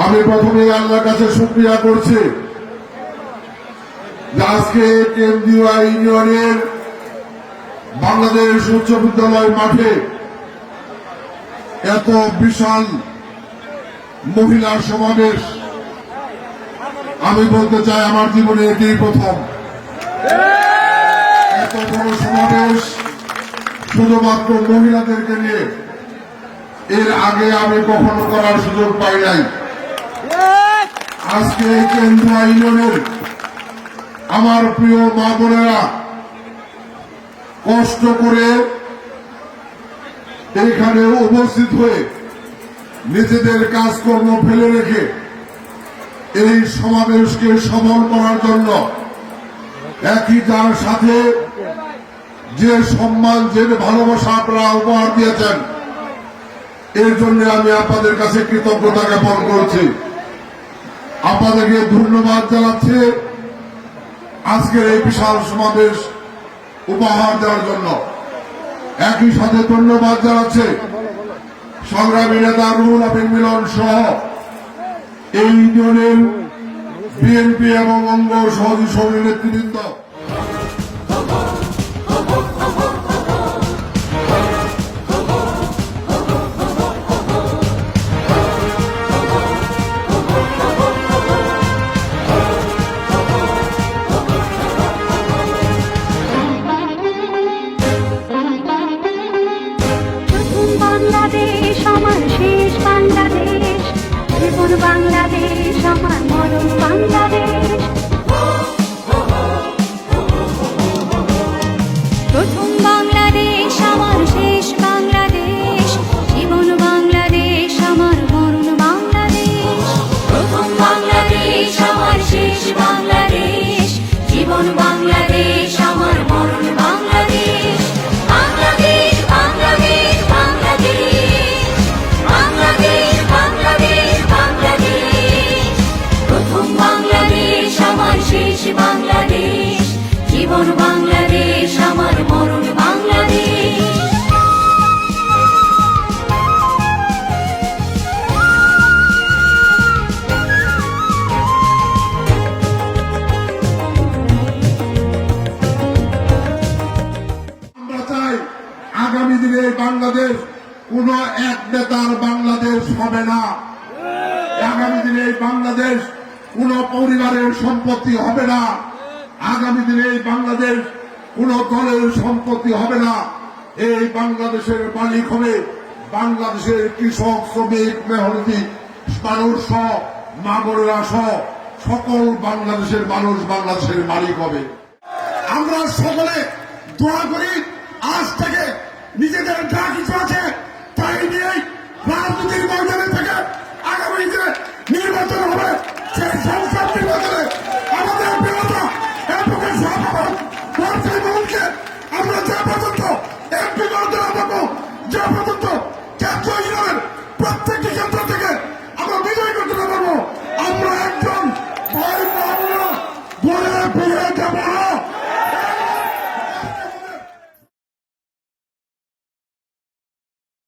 আমি প্রথমে আল্লাহর কাছে শুক্রিয়া করছি আজকে কেন্দ্রীয় ইউনিয়নের বাংলাদেশ উচ্চ বিদ্যালয় মাঠে এত বিশাল মহিলা সমাবেশ। আমি বলতে চাই আমার জীবনে এটি প্রথম। এত বড় সমাবেশ শুধুমাত্র মহিলাদেরকে নিয়ে। এর আগে আমি কখনো করার সুযোগ পাই নাই। আজকে এই কেন্দ্র ইউনিয়নের আমার প্রিয় মা বোনেরা, কষ্ট করে এখানে উপস্থিত হয়ে নিজেদের কাজকর্ম ফেলে রেখে এই সমাবেশকে সফল করার জন্য একই তার সাথে যে সম্মান, যে ভালোবাসা আপনারা উপহার দিয়েছেন, এর জন্য আমি আপনাদের কাছে কৃতজ্ঞতা জ্ঞাপন করছি। আপনাদেরকে ধন্যবাদ জানাচ্ছি। আজকের এই বিশাল সমাবেশ উপহার দেওয়ার জন্য। একই সাথে ধন্যবাদ জানাচ্ছে সংগ্রামী নেতা রুহুল আবিন মিলন সহ এই ইউনিয়নের বিএনপি এবং অঙ্গ সহযোগী সমিতি নেতৃবৃন্দ। জীবন বাংলাদেশ আগামী দিনে বাংলাদেশ কোন এক নেতার বাংলাদেশ হবে না। আগামী দিনে বাংলাদেশ কোন পরিবারের সম্পত্তি হবে না। আগামী দিনে বাংলাদেশ কোন দলের সম্পত্তি হবে না। এই বাংলাদেশের মালিক হবে বাংলাদেশের কৃষক, শ্রমিক, মেহনতি, মানুষ সহ নাগরেরা সহ, সকল বাংলাদেশের মানুষ বাংলাদেশের মালিক হবে। আমরা সকলে দোয়া করি নিজেদের যা